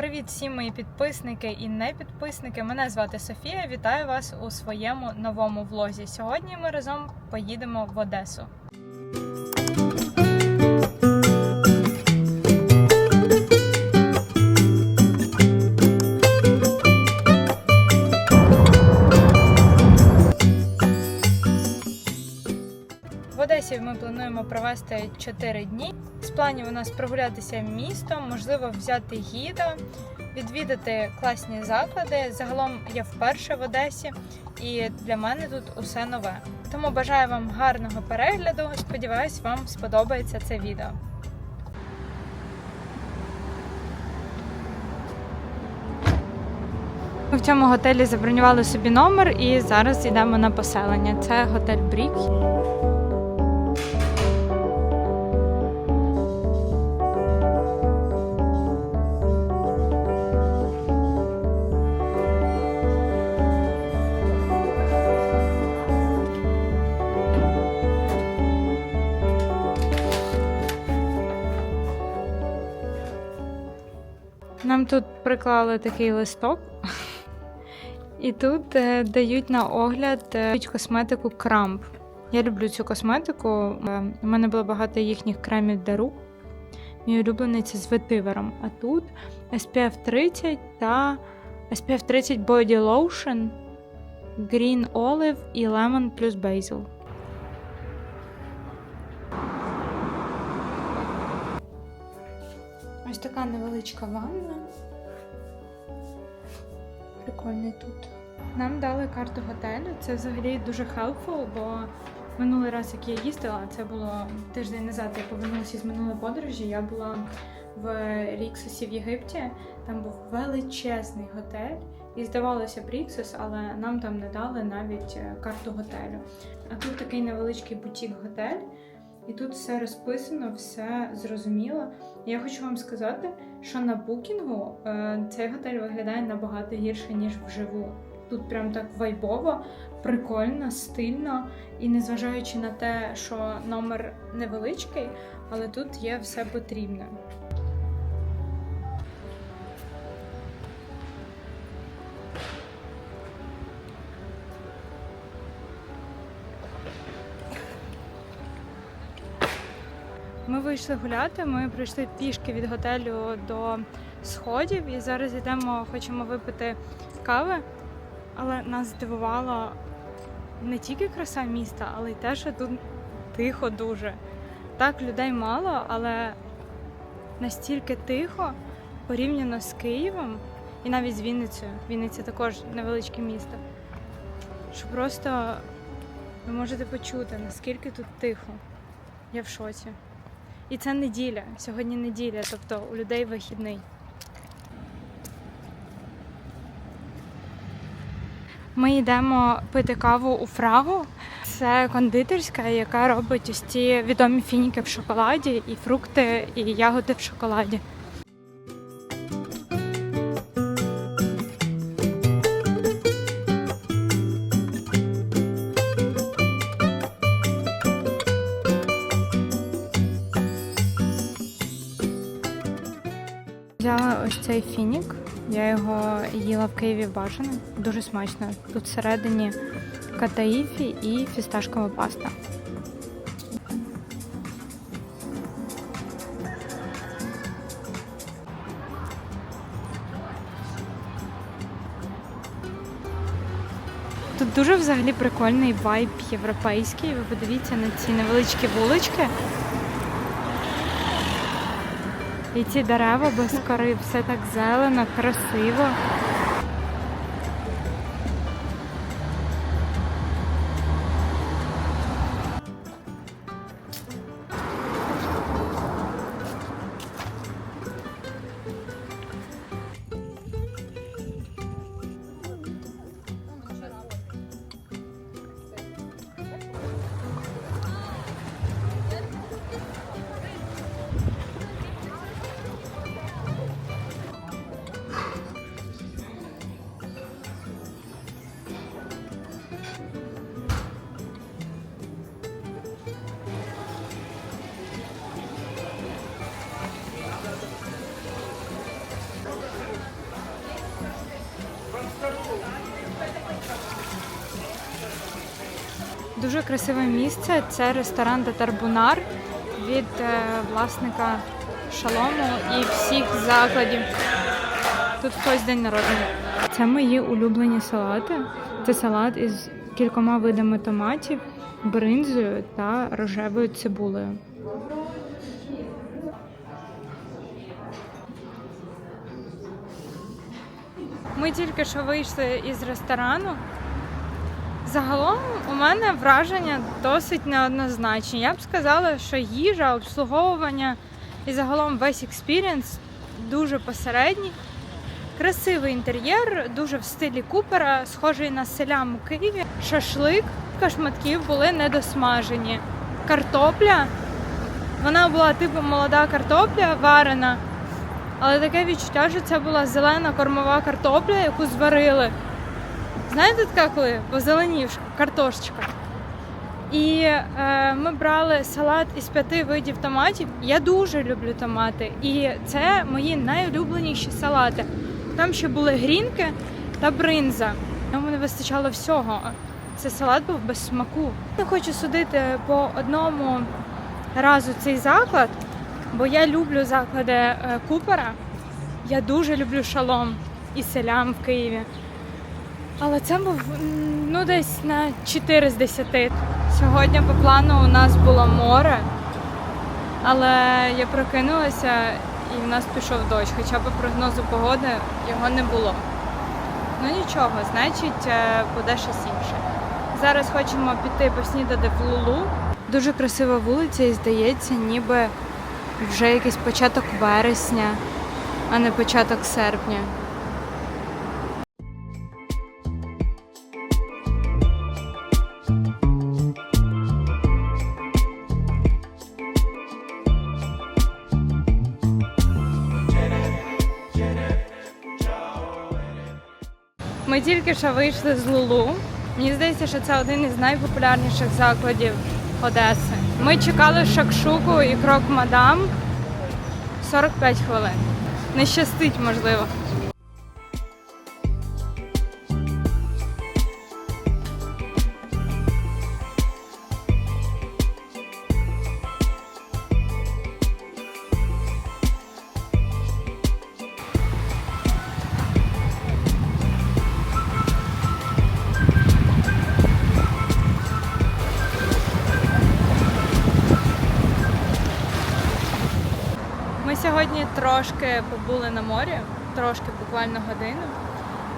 Привіт всі мої підписники і не підписники. Мене звати Софія. Вітаю вас у своєму новому влозі. Сьогодні ми разом поїдемо в Одесу. Плануємо провести 4 дні. З планів у нас прогулятися містом, можливо, взяти гіда, відвідати класні заклади. Загалом я вперше в Одесі, і для мене тут усе нове. Тому бажаю вам гарного перегляду. Сподіваюсь, вам сподобається це відео. Ми в цьому готелі забронювали собі номер і зараз йдемо на поселення. Це готель Брік. Приклали такий листок, і тут е, дають на огляд е, косметику Крамп. Я люблю цю косметику. Е, У мене було багато їхніх кремів для рук. Мій улюблений це з ветивером. А тут SPF 30 та SPF 30 Body Lotion, Green Olive і Lemon плюс Basil. Ось така невеличка ванна. Прикольний тут. Нам дали карту готелю. Це взагалі дуже helpful, бо минулий раз, як я їздила, це було тиждень назад, я повернулася з минулої подорожі. Я була в Ріксосі в Єгипті. Там був величезний готель. І здавалося б Ріксос, але нам там не дали навіть е, карту готелю. А тут такий невеличкий бутік-готель. І тут все розписано, все зрозуміло. Я хочу вам сказати, що на букінгу е, цей готель виглядає набагато гірше, ніж вживу. Тут прям так вайбово, прикольно, стильно, і незважаючи на те, що номер невеличкий, але тут є все потрібне. Вийшли гуляти. Ми прийшли пішки від готелю до сходів і зараз йдемо, хочемо випити кави. Але нас здивувала не тільки краса міста, але й те, що тут тихо дуже. Так, людей мало, але настільки тихо порівняно з Києвом і навіть з Вінницею. Вінниця також невеличке місто. Що просто ви можете почути, наскільки тут тихо. Я в шоці. І це неділя. Сьогодні неділя, тобто у людей вихідний. Ми йдемо пити каву у Фрагу. Це кондитерська, яка робить ось ці відомі фініки в шоколаді, і фрукти, і ягоди в шоколаді. Ось цей фінік. Я його їла в Києві бажано. Дуже смачно. Тут всередині катаїфі і фісташкова паста. Тут дуже взагалі прикольний вайб європейський. Ви подивіться на ці невеличкі вулички. І ці дерева без кори, все так зелено, красиво. Дуже красиве місце. Це ресторан Татарбунар від е, власника шалому і всіх закладів. Тут хтось день народження. Це мої улюблені салати. Це салат із кількома видами томатів, бринзою та рожевою цибулею. Ми тільки що вийшли із ресторану. Загалом у мене враження досить неоднозначні. Я б сказала, що їжа, обслуговування і загалом весь експірієнс дуже посередній. Красивий інтер'єр, дуже в стилі Купера, схожий на селям у Києві. Шашлик, шматків були недосмажені. Картопля. Вона була типу молода картопля варена, але таке відчуття, що це була зелена кормова картопля, яку зварили. Знаєте, така коли позеленівшка, картошечка. І е, ми брали салат із п'яти видів томатів. Я дуже люблю томати. І це мої найулюбленіші салати. Там ще були грінки та бринза. Нам не вистачало всього. Цей салат був без смаку. Не хочу судити по одному разу цей заклад, бо я люблю заклади е, Купера. Я дуже люблю шалом і селям в Києві. Але це був ну десь на 4 з 10. Сьогодні по плану у нас було море, але я прокинулася і в нас пішов дощ. Хоча по прогнозу погоди його не було. Ну нічого, значить, е, буде щось інше. Зараз хочемо піти поснідати в Лулу. Дуже красива вулиця і здається, ніби вже якийсь початок вересня, а не початок серпня. Ми тільки що вийшли з Лулу. Мені здається, що це один із найпопулярніших закладів Одеси. Ми чекали шакшуку і крок мадам 45 хвилин. Не щастить, можливо. Трошки побули на морі, трошки буквально годину.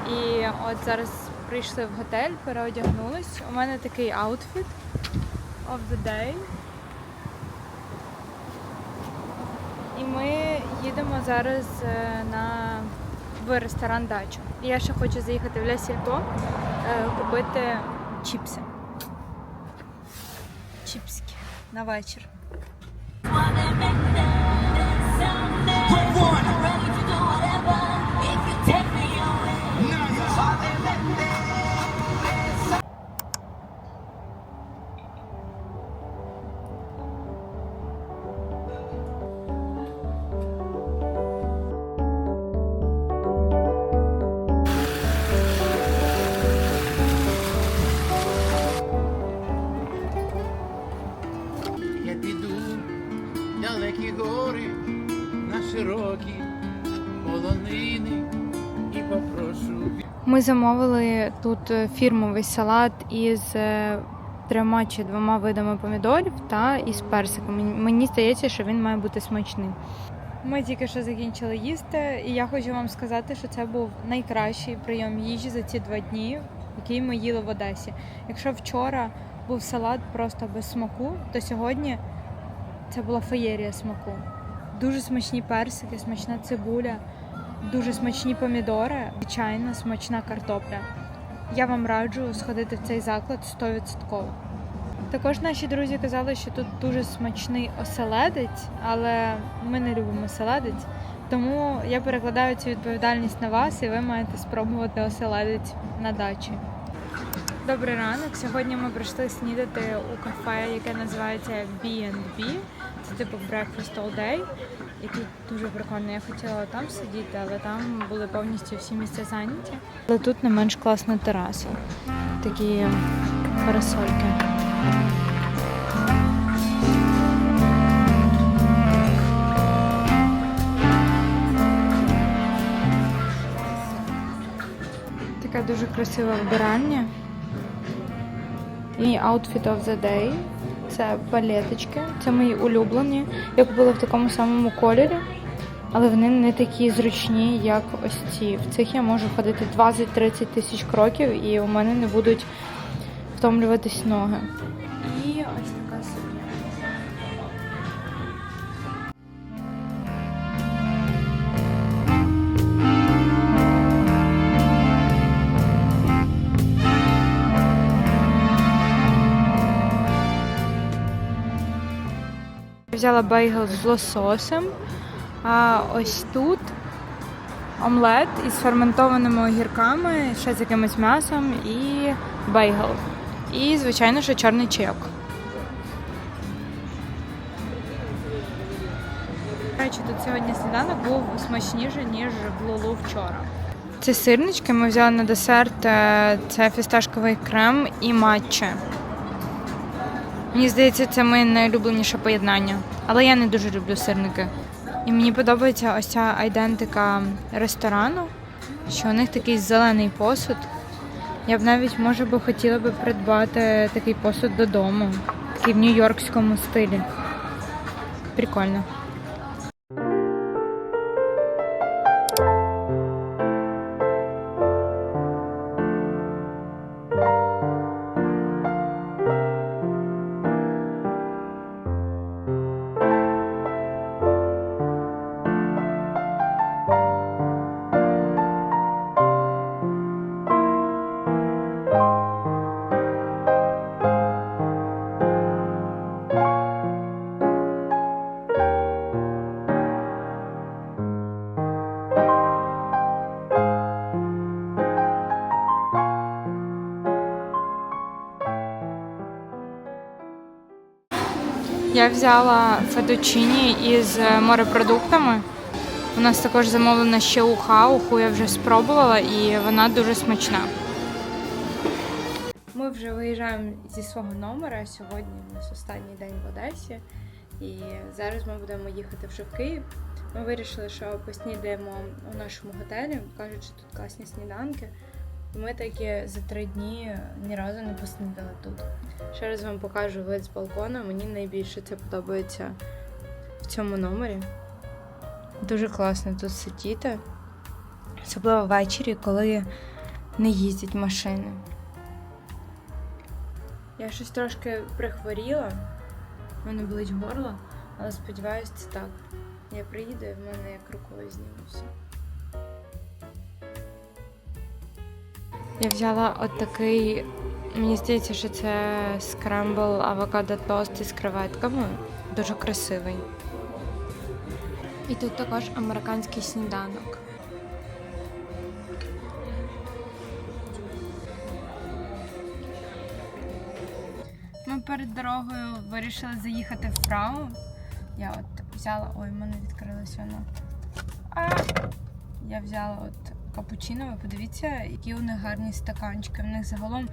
І от зараз прийшли в готель, переодягнулись. У мене такий аутфіт of the day. І ми їдемо зараз е, на в ресторан дачу. І я ще хочу заїхати в лясільпо е, купити чіпси. Чіпські на вечір. Я Ми замовили тут е, фірмовий салат із е, трьома чи двома видами помідорів та із персиком. Мені- здається, що він має бути смачний. Ми тільки що закінчили їсти, і я хочу вам сказати, що це був найкращий прийом їжі за ці два дні, який ми їли в Одесі. Якщо вчора був салат просто без смаку, то сьогодні це була феєрія смаку. Дуже смачні персики, смачна цибуля, дуже смачні помідори, звичайно, смачна картопля. Я вам раджу сходити в цей заклад 100%. Також наші друзі казали, що тут дуже смачний оселедець, але ми не любимо оселедець. Тому я перекладаю цю відповідальність на вас, і ви маєте спробувати оселедець на дачі. Добрий ранок. Сьогодні ми прийшли снідати у кафе, яке називається B&B. Типу breakfast all day. І тут дуже прикольно. Я хотіла там сидіти, але там були повністю всі місця зайняті. Але тут не менш класна тераса. Такі парасольки. Таке дуже красиве вбирання. І Outfit of the Day. Це палеточки. Це мої улюблені. Я купила в такому самому кольорі, але вони не такі зручні, як ось ці. В цих я можу ходити 20-30 тисяч кроків, і у мене не будуть втомлюватись ноги. Взяла бейгл з лососем. А ось тут омлет із ферментованими огірками, ще з якимось м'ясом і бейгл. І, звичайно, ще чорний чайок. Речі, тут сьогодні сніданок був смачніше, ніж Лулу вчора. Це сирнички ми взяли на десерт. е, Це фісташковий крем і матча. Мені здається, це моє найулюбленіше поєднання. Але я не дуже люблю сирники. І мені подобається ось ця айдентика ресторану, що у них такий зелений посуд. Я б навіть, може би, хотіла би придбати такий посуд додому, такий в нью-йоркському стилі. Прикольно. Я взяла фетучині із е, морепродуктами. У нас також замовлена ще уха. Уху я вже спробувала і вона дуже смачна. Ми вже виїжджаємо зі свого номера. Сьогодні у нас останній день в Одесі. І зараз ми будемо їхати вже в Київ. Ми вирішили, що поснідаємо у нашому готелі. Кажуть, що тут класні сніданки. Ми таки за три дні ні разу не поснідали тут. Ще раз вам покажу вид з балкона. Мені найбільше це подобається в цьому номері. Дуже класно тут сидіти. Особливо ввечері, коли не їздять машини. Я щось трошки прихворіла, в мене болить горло, але сподіваюся, це так. Я приїду і в мене як рукою знімуся. Я взяла от такий, мені здається, що це скрамбл авокадо тост із креветками. Дуже красивий. І тут також американський сніданок. Ми перед дорогою вирішили заїхати в Прагу. Я от взяла. Ой, в мене відкрилося воно. А! Я взяла от капучино. Ви подивіться, які у них гарні стаканчики. В них загалом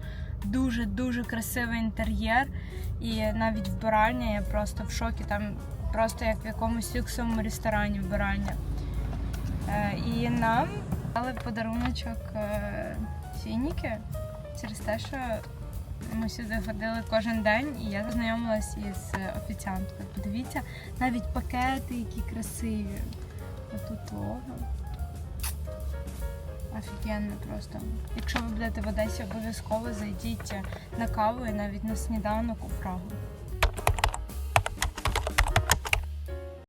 дуже-дуже красивий інтер'єр. І навіть вбирання я просто в шокі. Там просто як в якомусь люксовому ресторані вбирання. Е, і нам дали подаруночок е, фініки через те, що ми сюди ходили кожен день, і я познайомилась із офіціанткою. Подивіться, навіть пакети, які красиві. Отут лого. Офігенно просто. Якщо ви будете в Одесі, обов'язково зайдіть на каву і навіть на сніданок у Прагу.